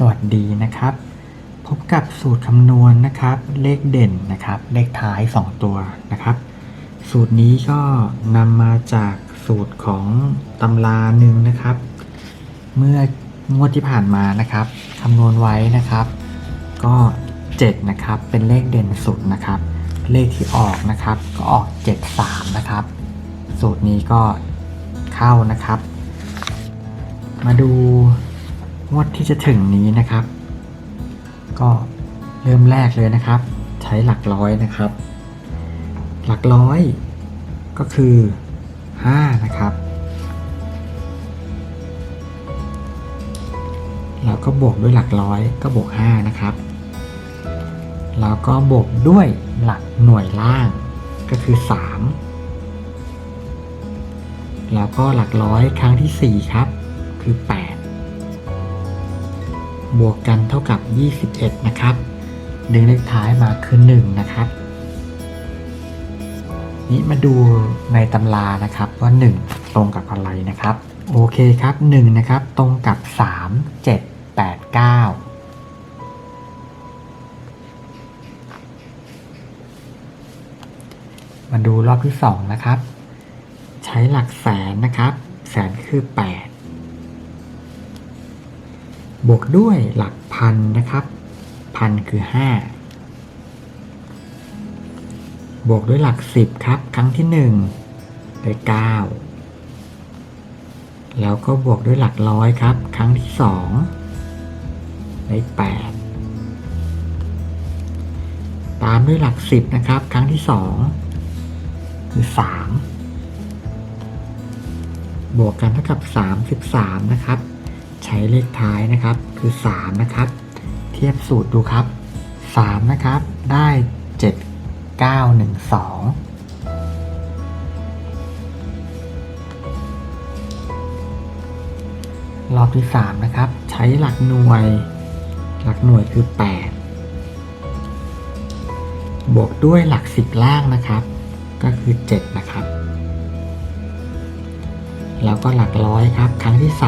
สวัสดีนะครับ พบกับสูตรคำนวณนะครับ เลขเด่นนะครับ เลขท้าย 2 ตัวนะครับ สูตรนี้ก็นำมาจากสูตรของตำราหนึ่งนะครับ เมื่องวดที่ผ่านมานะครับคำนวณไว้นะครับ ก็ 7 นะครับ เป็นเลขเด่นสุดนะครับ เลขที่ออกนะครับ ก็ออก 73 นะครับ สูตรนี้ก็เข้านะครับ มาดู งวดที่จะถึงนี้นะครับ ก็เริ่มแรกเลยนะครับ ใช้หลักร้อยนะครับ หลักร้อยก็คือ 5 นะครับแล้วก็บวกด้วยหลักร้อยก็บวก 5 นะครับ แล้วก็บวกด้วยหลักหน่วยล่างก็คือ 3 แล้วก็หลักร้อยครั้งที่ 4 ครับ คือ 8 บวกกันเท่ากับ 21 นะครับดึงเลขท้ายมาคือ1นะครับ นี้มาดูในตำรานะครับว่า 1 ตรงกับอะไรนะครับ โอเคครับ1นะครับตรงกับ 3 7 8 9มาดูรอบที่ 2 นะครับ ใช้หลักแสนนะครับ แสนคือ 8 บวกด้วยหลักพันนะครับ พันคือ 5 บวกด้วยหลัก 10 ครับ ครั้งที่ 1 ได้ 9 แล้วก็บวกด้วยหลักร้อยครับ ครั้งที่ 2 ได้ 8 ตามด้วยหลัก 10 นะครับ ครั้งที่ 2 คือ 3 บวกกันเท่ากับ 33 นะครับ ใช้เลขท้ายนะครับคือ 3 นะครับ เทียบสูตรดูครับ 3 นะครับ ได้ 7 9 1 2รอบที่ 3 นะครับ ใช้หลักหน่วย หลักหน่วยคือ 8 บวกด้วยหลัก 10 ล่างนะครับ ก็คือ 7 นะครับ แล้วก็หลักร้อยครับ ครั้งที่ 3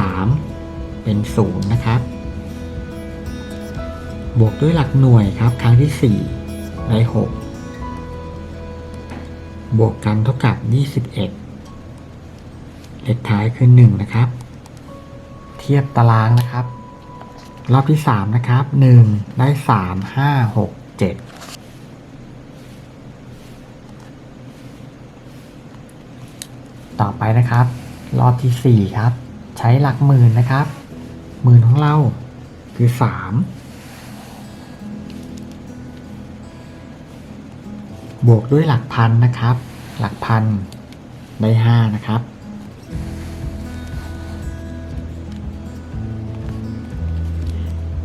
เป็น 0 นะครับ บวกด้วยหลักหน่วยครับ ครั้งที่ 4 ได้ 6 บวกกันเท่ากับ 21 เลขท้ายคือ 1 นะครับ เทียบตารางนะครับ รอบที่ 3 นะครับ 1 ได้ 3 5 6 7ต่อไปนะครับ รอบที่ 4 ครับ ใช้หลักหมื่นนะครับ หมื่นของเราคือ3บวกด้วยหลักพันนะครับ หลักพันได้5นะครับ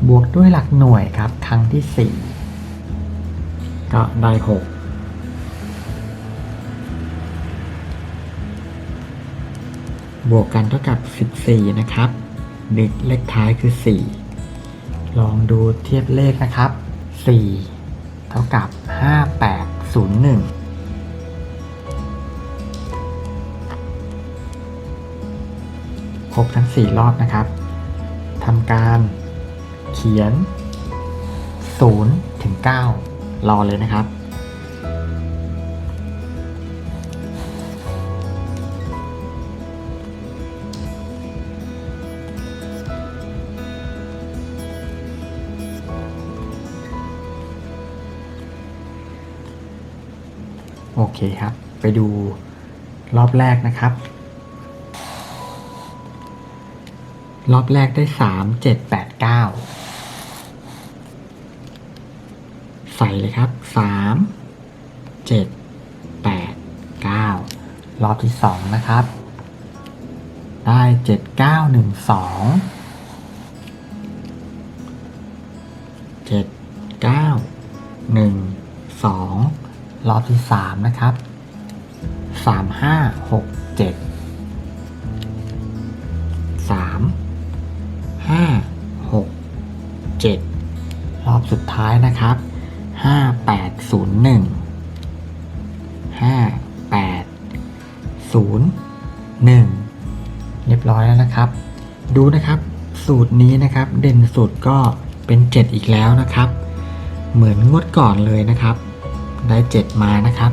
บวกด้วยหลักหน่วยครับ ครั้งที่ 4 ก็ได้ 6 บวกกันเท่ากับ 14 นะครับ ดึกเลขท้ายคือ 4 ลองดูเทียบเลขนะครับ 4 เท่ากับ 5801ครบทั้ง 4 รอบนะครับ ทำการเขียน 0 ถึง 9 รอเลยนะครับ เคครับ ไปดูรอบแรกนะครับ รอบแรกได้สามเจ็ดแปดเก้าใส่เลยครับสามเจ็ดแปดเก้ารอบที่สองนะครับ ได้เจ็ดเก้าหนึ่งสองเจ็ดเก้าหนึ่งสอง รอบที่สามนะครับสามห้าหกเจ็ดสามห้าหกเจ็ดรอบสุดท้ายนะครับห้าแปดศูนย์หนึ่งห้าแปดศูนย์หนึ่งเรียบร้อยแล้วนะครับ ดูนะครับสูตรนี้นะครับ เด่นสุดก็เป็น 7 อีกแล้วนะครับ เหมือนงวดก่อนเลยนะครับ ได้ 7 มานะครับ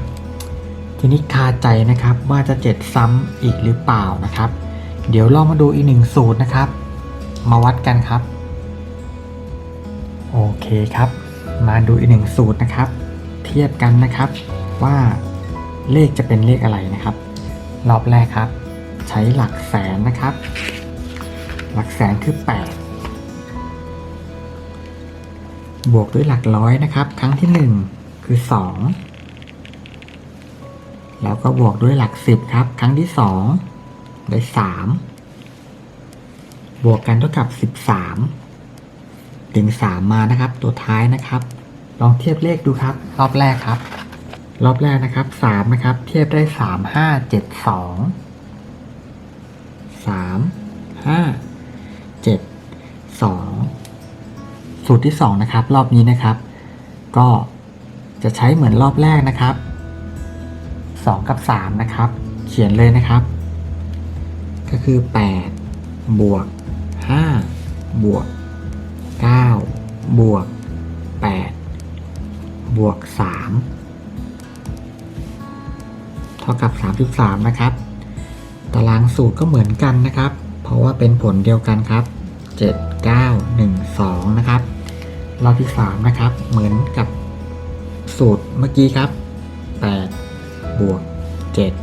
ทีนี้คาใจนะครับว่าจะ 7 ซ้ำอีกหรือเปล่านะครับ เดี๋ยวลองมาดูอีกหนึ่งสูตรนะครับ มาวัดกันครับ โอเคครับ มาดูอีกหนึ่งสูตรนะครับ เทียบกันนะครับว่าเลขจะเป็นเลขอะไรนะครับ รอบแรกครับ ใช้หลักแสนนะครับ หลักแสนคือ 8 บวกด้วยหลักร้อยนะครับ ครั้งที่ 1 คือ 2 แล้วก็บวกด้วยหลัก 10 ครับ ครั้งที่ 2 ได้ 3 บวกกันเท่ากับ 13ถึง3มานะครับ ตัวท้ายนะครับ ลองเทียบเลขดูครับ รอบแรกครับ รอบแรกนะครับ 3 นะครับ เทียบได้ 3 5 7 2 3 5 7 2 สูตรที่ 2 นะครับ รอบนี้นะครับ ก็ จะใช้เหมือนรอบแรกนะครับ 2 กับ 3 นะครับ เขียนเลยนะครับ ก็คือ 8 บวก 5 บวก 9 บวก 8 บวก 3 เท่ากับ 33 นะครับ ตารางสูตรก็เหมือนกันนะครับ เพราะว่าเป็นผลเดียวกันครับ 7 9 1 2 นะครับรอบที่ 3 นะครับ เหมือนกับ สูตรเมื่อกี้ครับ 8 บวก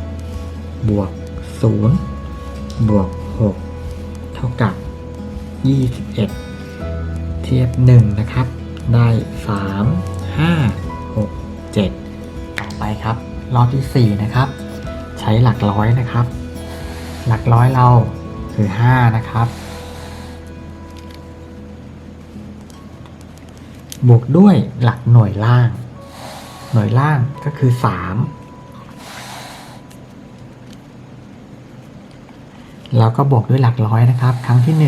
7 บวก 0 บวก 6 เท่ากับ 21 เทียบ 1 นะครับ ได้ 3 5 6 7 ต่อไปครับ รอบที่ 4 นะครับ ใช้หลักร้อยนะครับ หลักร้อยเราคือ 5 นะครับบวกด้วยหลักหน่วยล่าง หน่วยล่างก็คือ 3 แล้วก็บวกด้วยหลักร้อยนะครับ ครั้งที่ 1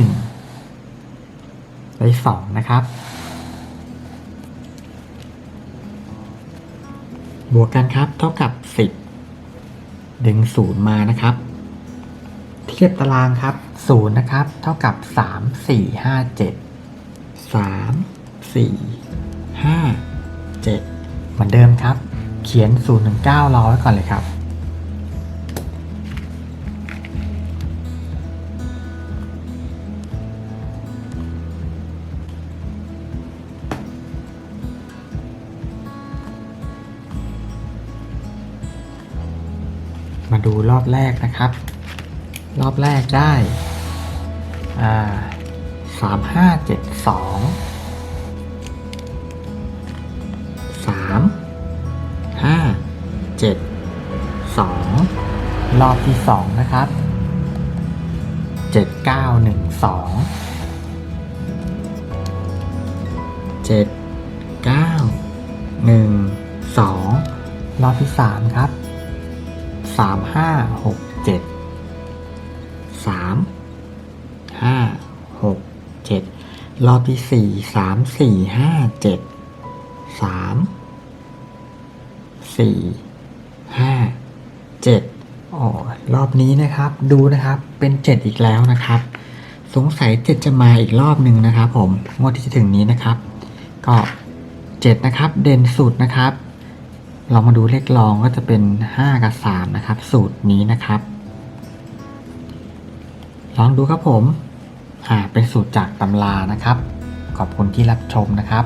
ได้ 2 นะครับ บวกกันครับเท่ากับ 10 ดึง 0 มานะครับ เทียบตารางครับ 0 นะครับ เท่ากับ 3 4 5 7 3 4 5 7เห มือนเดิมครับ เขียน0ถึง9รอไว้ก่อนเลยครับ มาดูรอบแรกนะครับ รอบแรกได้อ่าสามห้าเจ็ดสองสามห้าเจ็ดสองรอบที่สองนะครับเจ็ดเก้าหนึ่งสองเจ็ดเก้าหนึ่งสองรอบที่สามครับสามห้าหกเจ็ดสามห้าหกเจ็ดรอบที่สี่สามสี่ห้าเจ็ดสาม สี่ห้าเจ็ดอ๋อรอบนี้นะครับดูนะครับเป็นเจ็ดอีกแล้วนะครับ สงสัยเจ็ดจะมาอีกรอบหนึ่งนะครับ ผมงวดที่จะถึงนี้นะครับ ก็เจ็ดนะครับ เด่นสุดนะครับ เรามาดูเลขรองก็จะเป็น5กับ3นะครับ สูตรนี้นะครับลองดูครับผมอ่าเป็นสูตรจากตำรานะครับ ขอบคุณที่รับชมนะครับ